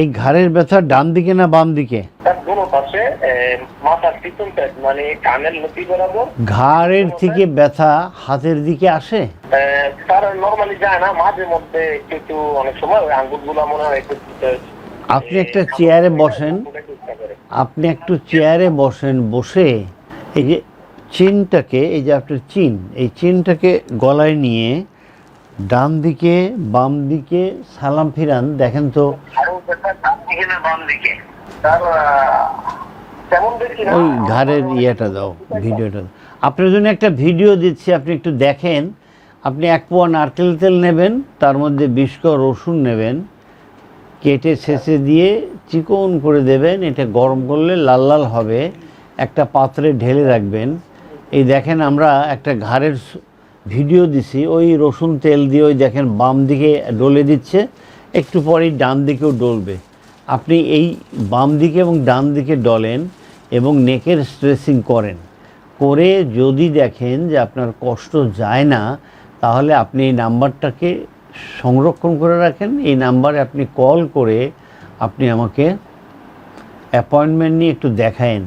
এই ঘাড়ের ব্যথা ডান দিকে না বাম দিকে? মানে ঘাড়ের থেকে ব্যথা হাতের দিকে আসে? আপনি একটা চেয়ারে বসেন। আপনি একটু চেয়ারে বসেন বসে এই যে চিনটাকে এই যে আপনার চিন এই চিনটাকে গলায় নিয়ে ডান দিকে বাম দিকে সালাম ফিরান। দেখেন তো ওই ঘাড়ের ইয়েটা দাও, ভিডিওটা। আপনার জন্য একটা ভিডিও দিচ্ছি, আপনি একটু দেখেন। আপনি এক পোয়া নারকেল তেল নেবেন, তার মধ্যে বিশ রসুন নেবেন, কেটে ছেঁচে দিয়ে চিকন করে দেবেন। এটা গরম করলে লাল লাল হবে। একটা পাত্রে ঢেলে রাখবেন। এই দেখেন আমরা একটা ঘাড়ের ভিডিও দিছি, ওই রসুন তেল দিয়ে ওই দেখেন বাম দিকে ডলে দিচ্ছে। একটু পরেই ডান দিকেও ডলবে। আপনি এই বাম দিকে এবং ডান দিকে ডলেন এবং নেকের স্ট্রেসিং করেন। করে যদি দেখেন যে আপনার কষ্ট যায় না, তাহলে আপনি এই নাম্বারটাকে সংরক্ষণ করে রাখেন। এই নাম্বারে আপনি কল করে আপনি আমাকে অ্যাপয়েন্টমেন্ট নিয়ে একটু দেখায়েন।